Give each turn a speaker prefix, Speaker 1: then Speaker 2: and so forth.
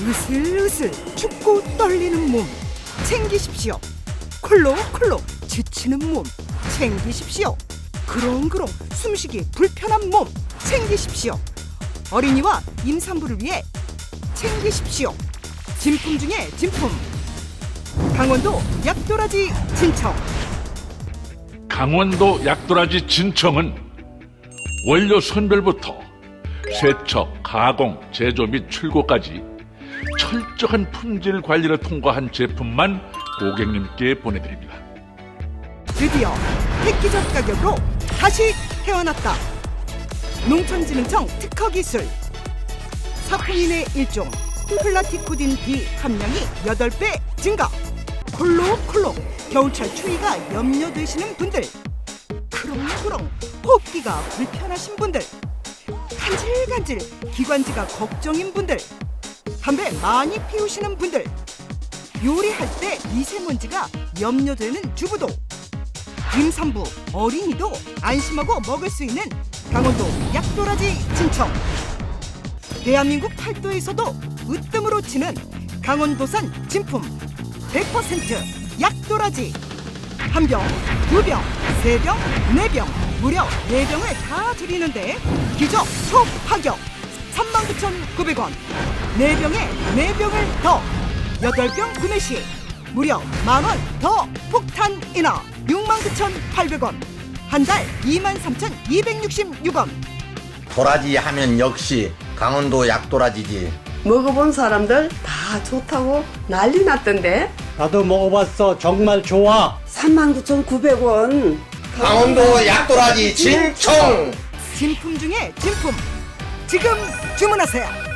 Speaker 1: 으슬으슬 춥고 떨리는 몸 챙기십시오. 콜록콜록 지치는 몸 챙기십시오. 그렁그렁 숨쉬기 불편한 몸 챙기십시오. 어린이와 임산부를 위해 챙기십시오. 진품 중에 진품. 강원도 약도라지 진청.
Speaker 2: 강원도 약도라지 진청은 원료 선별부터 세척, 가공, 제조 및 출고까지 철저한 품질 관리를 통과한 제품만 고객님께 보내드립니다.
Speaker 1: 드디어 획기적 가격으로 다시 태어났다. 농촌진흥청 특허 기술. 사포닌의 일종 플라티코딘 B 함량이 8배 증가. 콜록콜록 겨울철 추위가 염려되시는 분들. 그렁그렁 호흡기가 불편하신 분들. 간질간질 기관지가 걱정인 분들. 담배 많이 피우시는 분들. 요리할 때 미세먼지가 염려되는 주부도. 임산부, 어린이도 안심하고 먹을 수 있는 강원도 약도라지 진청. 대한민국 팔도에서도 으뜸으로 치는 강원도산 진품 100% 약도라지. 한 병, 두 병, 세 병, 네 병, 무려 네 병을 다 드리는데 기적 초파격 39,900원. 네 병에 네 병을 더 여덟 병 구매 시 무려 만원 더 폭탄 인하 69,800원. 한 달 23,266원.
Speaker 3: 도라지 하면 역시 강원도 약도라지지.
Speaker 4: 먹어본 사람들 다 좋다고 난리 났던데
Speaker 5: 나도 먹어봤어. 정말 좋아.
Speaker 4: 39,900원
Speaker 3: 강원도 약도라지 진청!
Speaker 1: 진품 중에 진품. 지금 주문하세요.